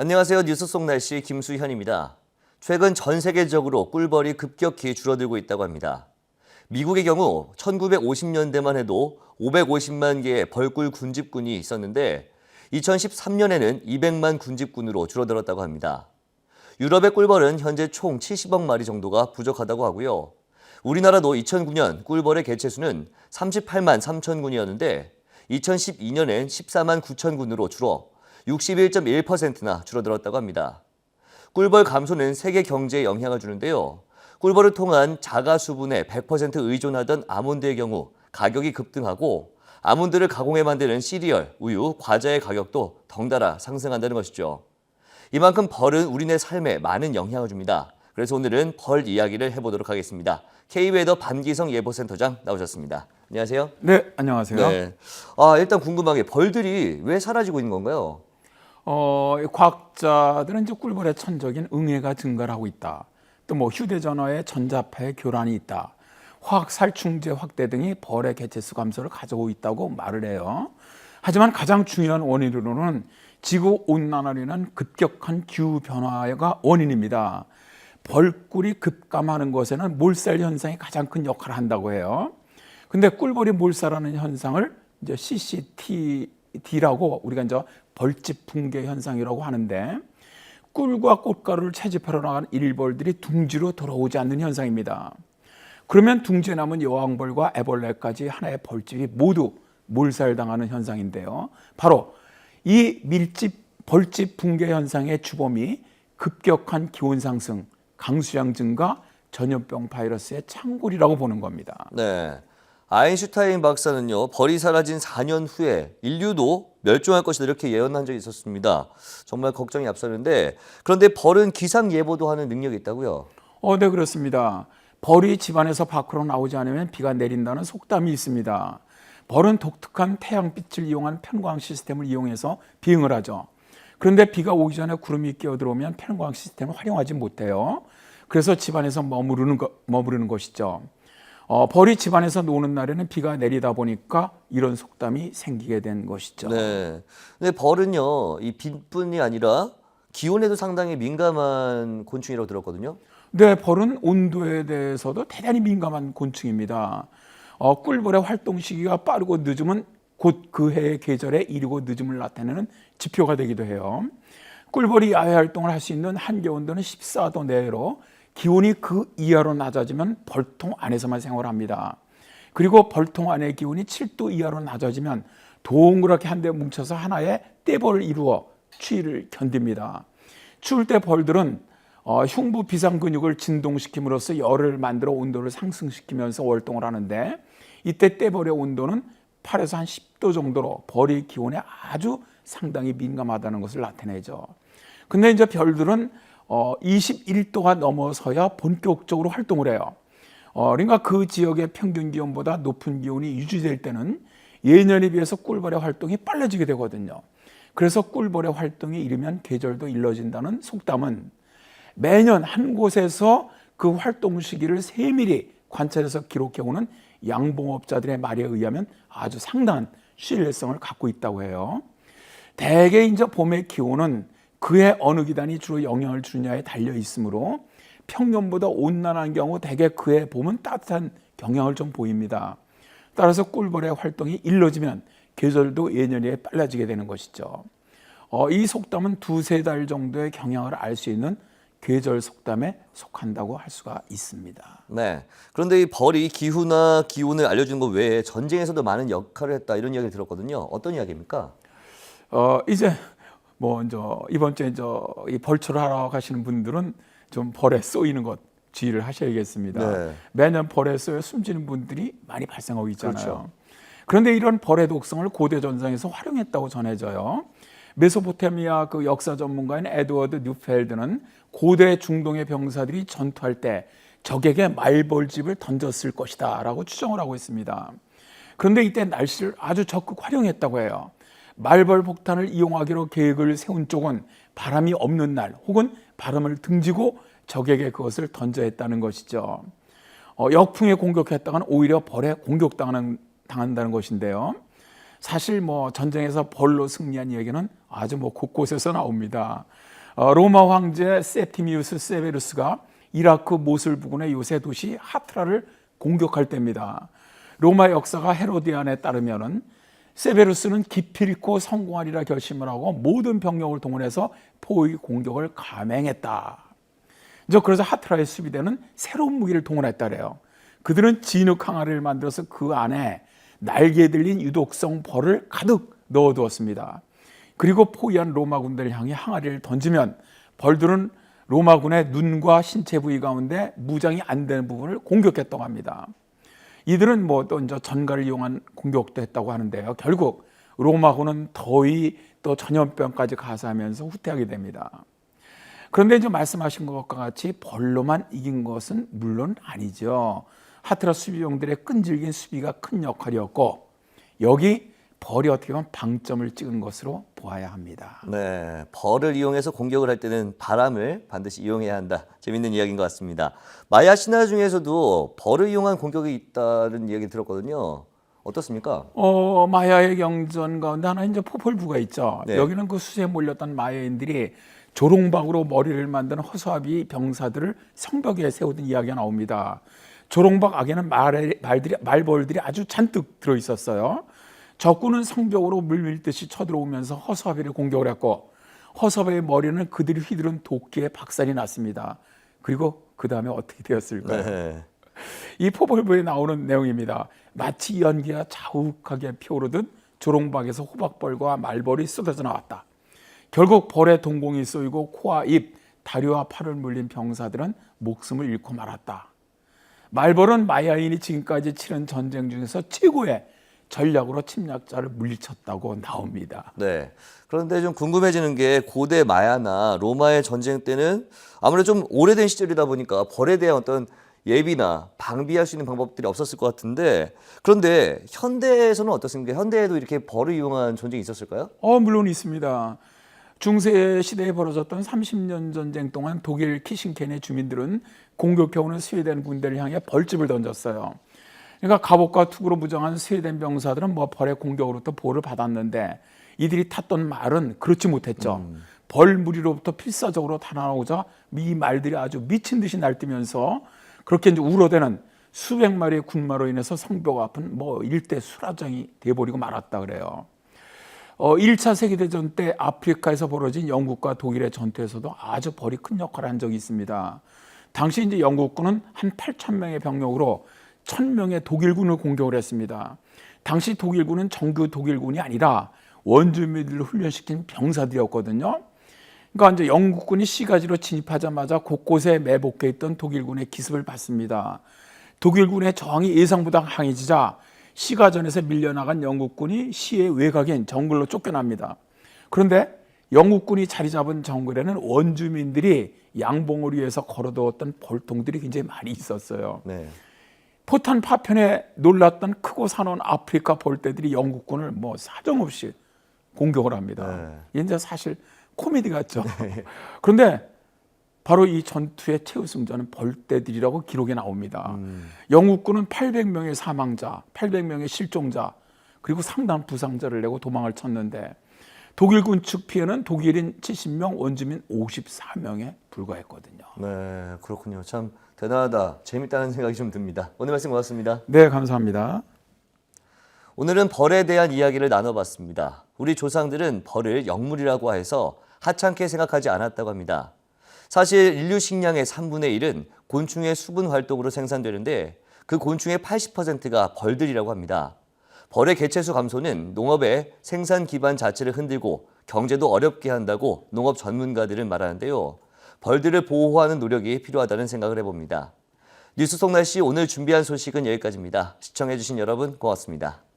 안녕하세요. 뉴스 속 날씨 김수현입니다. 최근 전 세계적으로 꿀벌이 급격히 줄어들고 있다고 합니다. 미국의 경우 1950년대만 해도 550만 개의 벌꿀 군집군이 있었는데 2013년에는 200만 군집군으로 줄어들었다고 합니다. 유럽의 꿀벌은 현재 총 70억 마리 정도가 부족하다고 하고요. 우리나라도 2009년 꿀벌의 개체 수는 38만 3천 군이었는데 2012년엔 14만 9천 군으로 줄어 61.1%나 줄어들었다고 합니다. 꿀벌 감소는 세계 경제에 영향을 주는데요. 꿀벌을 통한 자가 수분에 100% 의존하던 아몬드의 경우 가격이 급등하고 아몬드를 가공해 만드는 시리얼, 우유, 과자의 가격도 덩달아 상승한다는 것이죠. 이만큼 벌은 우리네 삶에 많은 영향을 줍니다. 그래서 오늘은 벌 이야기를 해보도록 하겠습니다. K웨더 반기성 예보센터장 나오셨습니다. 안녕하세요. 네, 안녕하세요. 네. 아, 일단 궁금한 게 벌들이 왜 사라지고 있는 건가요? 어, 과학자들은 이제 꿀벌의 천적인 응애가 증가를 하고 있다. 또 뭐 휴대전화의 전자파의 교란이 있다. 화학 살충제 확대 등이 벌의 개체수 감소를 가져오고 있다고 말을 해요. 하지만 가장 중요한 원인으로는 지구 온난화로 인한 급격한 기후 변화가 원인입니다. 벌꿀이 급감하는 것에는 몰살 현상이 가장 큰 역할을 한다고 해요. 근데 꿀벌이 몰살하는 현상을 이제 CCTD라고 우리가 이제 벌집 붕괴 현상이라고 하는데 꿀과 꽃가루를 채집하러 나간 일벌들이 둥지로 돌아오지 않는 현상입니다. 그러면 둥지에 남은 여왕벌과 애벌레까지 하나의 벌집이 모두 몰살당하는 현상인데요. 바로 이 밀집 벌집 붕괴 현상의 주범이 급격한 기온 상승, 강수량 증가, 전염병 바이러스의 창굴이라고 보는 겁니다. 네. 아인슈타인 박사는요, 벌이 사라진 4년 후에 인류도 멸종할 것이다 이렇게 예언한 적이 있었습니다. 정말 걱정이 앞서는데 그런데 벌은 기상 예보도 하는 능력이 있다고요? 어, 네, 그렇습니다. 벌이 집안에서 밖으로 나오지 않으면 비가 내린다는 속담이 있습니다. 벌은 독특한 태양빛을 이용한 편광 시스템을 이용해서 비행을 하죠. 그런데 비가 오기 전에 구름이 끼어들어오면 편광 시스템을 활용하지 못해요. 그래서 집안에서 머무르는, 거, 머무르는 것이죠. 어, 벌이 집안에서 노는 날에는 비가 내리다 보니까 이런 속담이 생기게 된 것이죠. 네. 근데 벌은요, 이 빛뿐이 아니라 기온에도 상당히 민감한 곤충이라고 들었거든요. 네, 벌은 온도에 대해서도 대단히 민감한 곤충입니다. 어, 꿀벌의 활동 시기가 빠르고 늦으면 곧 그 해의 계절에 이르고 늦음을 나타내는 지표가 되기도 해요. 꿀벌이 야외 활동을 할 수 있는 한계 온도는 14도 내로 기온이 그 이하로 낮아지면 벌통 안에서만 생활합니다. 그리고 벌통 안의 기온이 7도 이하로 낮아지면 동그랗게 한데 뭉쳐서 하나의 떼벌을 이루어 추위를 견딥니다. 추울 때 벌들은 어, 흉부 비상 근육을 진동시킴으로써 열을 만들어 온도를 상승시키면서 월동을 하는데 이때 떼벌의 온도는 8에서 한 10도 정도로 벌이 기온에 아주 상당히 민감하다는 것을 나타내죠. 근데 이제 별들은 어, 21도가 넘어서야 본격적으로 활동을 해요. 어, 그러니까 그 지역의 평균 기온보다 높은 기온이 유지될 때는 예년에 비해서 꿀벌의 활동이 빨라지게 되거든요. 그래서 꿀벌의 활동이 이르면 계절도 일러진다는 속담은 매년 한 곳에서 그 활동 시기를 세밀히 관찰해서 기록해오는 양봉업자들의 말에 의하면 아주 상당한 신뢰성을 갖고 있다고 해요. 대개 이제 봄의 기온은 그해 어느 기단이 주로 영향을 주느냐에 달려 있으므로 평년보다 온난한 경우 대개 그해 봄은 따뜻한 경향을 좀 보입니다. 따라서 꿀벌의 활동이 일러지면 계절도 예년에 빨라지게 되는 것이죠. 어, 이 속담은 두세 달 정도의 경향을 알 수 있는 계절 속담에 속한다고 할 수가 있습니다. 네. 그런데 이 벌이 기후나 기온을 알려주는 것 외에 전쟁에서도 많은 역할을 했다 이런 이야기 들었거든요. 어떤 이야기입니까? 어, 이제 뭐 이제 이번 주에 저이 벌초를 하러 가시는 분들은 좀 벌에 쏘이는 것 주의를 하셔야겠습니다. 네. 매년 벌에 쏘여 숨지는 분들이 많이 발생하고 있잖아요. 그렇죠. 그런데 이런 벌의 독성을 고대 전쟁에서 활용했다고 전해져요. 메소포타미아 그 역사 전문가인 에드워드 뉴펠드는 고대 중동의 병사들이 전투할 때 적에게 말벌집을 던졌을 것이다라고 추정을 하고 있습니다. 그런데 이때 날씨를 아주 적극 활용했다고 해요. 말벌 폭탄을 이용하기로 계획을 세운 쪽은 바람이 없는 날 혹은 바람을 등지고 적에게 그것을 던져 했다는 것이죠. 어, 역풍에 공격했다가는 오히려 벌에 공격당하는 당한다는 것인데요. 사실 뭐 전쟁에서 벌로 승리한 이야기는 아주 뭐 곳곳에서 나옵니다. 어, 로마 황제 세티미우스 세베루스가 이라크 모술 부근의 요새 도시 하트라를 공격할 때입니다. 로마 역사가 헤로디안에 따르면은 세베루스는 기필코 성공하리라 결심을 하고 모든 병력을 동원해서 포위 공격을 감행했다. 이제 그래서 하트라의 수비대는 새로운 무기를 동원했다래요. 그들은 진흙 항아리를 만들어서 그 안에 날개 들린 유독성 벌을 가득 넣어두었습니다. 그리고 포위한 로마 군대를 향해 항아리를 던지면 벌들은 로마군의 눈과 신체 부위 가운데 무장이 안 되는 부분을 공격했다고 합니다. 이들은 뭐또 이제 전가를 이용한 공격도 했다고 하는데요. 결국 로마군은 더위 또 전염병까지 가사하면서 후퇴하게 됩니다. 그런데 이제 말씀하신 것과 같이 벌로만 이긴 것은 물론 아니죠. 하트라 수비병들의 끈질긴 수비가 큰 역할이었고 여기 벌이 어떻게 보면 방점을 찍은 것으로 보아야 합니다. 네, 벌을 이용해서 공격을 할 때는 바람을 반드시 이용해야 한다. 재밌는 이야기인 것 같습니다. 마야 신화 중에서도 벌을 이용한 공격이 있다는 이야기 들었거든요. 어떻습니까? 어, 마야의 경전 가운데 하나 이제 포폴부가 있죠. 네. 여기는 그 수세에 몰렸던 마야인들이 조롱박으로 머리를 만드는 허수아비 병사들을 성벽에 세우던 이야기가 나옵니다. 조롱박 악에는 말, 말들이, 말벌들이 아주 잔뜩 들어 있었어요. 적군은 성벽으로 물밀듯이 쳐들어오면서 허수아비를 공격을 했고 허수아비의 머리는 그들이 휘두른 도끼에 박살이 났습니다. 그리고 그 다음에 어떻게 되었을까요? 네. 이 포벌부에 나오는 내용입니다. 마치 연기가 자욱하게 피오르듯 조롱박에서 호박벌과 말벌이 쏟아져 나왔다. 결국 벌의 동공이 쏘이고 코와 입, 다리와 팔을 물린 병사들은 목숨을 잃고 말았다. 말벌은 마야인이 지금까지 치른 전쟁 중에서 최고의 전략으로 침략자를 물리쳤다고 나옵니다. 네. 그런데 좀 궁금해지는 게 고대 마야나 로마의 전쟁 때는 아무래도 좀 오래된 시절이다 보니까 벌에 대한 어떤 예비나 방비할 수 있는 방법들이 없었을 것 같은데 그런데 현대에서는 어떻습니까? 현대에도 이렇게 벌을 이용한 전쟁이 있었을까요? 어, 물론 있습니다. 중세 시대에 벌어졌던 30년 전쟁 동안 독일 키신켄의 주민들은 공격해오는 스웨덴 군대를 향해 벌집을 던졌어요. 그러니까 갑옷과 투구로 무장한 스웨덴 병사들은 뭐 벌의 공격으로부터 보호를 받았는데 이들이 탔던 말은 그렇지 못했죠. 벌 무리로부터 필사적으로 달아나오자 이 말들이 아주 미친 듯이 날뛰면서 그렇게 이제 울어대는 수백 마리의 군마로 인해서 성벽 앞은 뭐 일대 수라장이 돼버리고 말았다 그래요. 어, 1차 세계대전 때 아프리카에서 벌어진 영국과 독일의 전투에서도 아주 벌이 큰 역할을 한 적이 있습니다. 당시 이제 영국군은 한 8천 명의 병력으로 1000명의 독일군을 공격을 했습니다. 당시 독일군은 정규 독일군이 아니라 원주민들을 훈련시킨 병사들이었거든요. 그러니까 이제 영국군이 시가지로 진입하자마자 곳곳에 매복해 있던 독일군의 기습을 받습니다. 독일군의 저항이 예상보다 강해지자 시가전에서 밀려나간 영국군이 시의 외곽인 정글로 쫓겨납니다. 그런데 영국군이 자리 잡은 정글에는 원주민들이 양봉을 위해서 걸어두었던 벌통들이 굉장히 많이 있었어요. 네. 포탄 파편에 놀랐던 크고 사나운 아프리카 벌떼들이 영국군을 뭐 사정없이 공격을 합니다. 네. 이제 사실 코미디 같죠. 그런데 바로 이 전투의 최우 승자는 벌떼들이라고 기록에 나옵니다. 영국군은 800명의 사망자, 800명의 실종자, 그리고 상당 부상자를 내고 도망을 쳤는데 독일군 측 피해는 독일인 70명, 원주민 54명에 불과했거든요. 네, 그렇군요. 참 대단하다. 재밌다는 생각이 좀 듭니다. 오늘 말씀 고맙습니다. 네, 감사합니다. 오늘은 벌에 대한 이야기를 나눠봤습니다. 우리 조상들은 벌을 영물이라고 해서 하찮게 생각하지 않았다고 합니다. 사실 인류 식량의 3분의 1은 곤충의 수분 활동으로 생산되는데 그 곤충의 80%가 벌들이라고 합니다. 벌의 개체수 감소는 농업의 생산 기반 자체를 흔들고 경제도 어렵게 한다고 농업 전문가들은 말하는데요. 벌들을 보호하는 노력이 필요하다는 생각을 해봅니다. 뉴스 속날씨 오늘 준비한 소식은 여기까지입니다. 시청해주신 여러분 고맙습니다.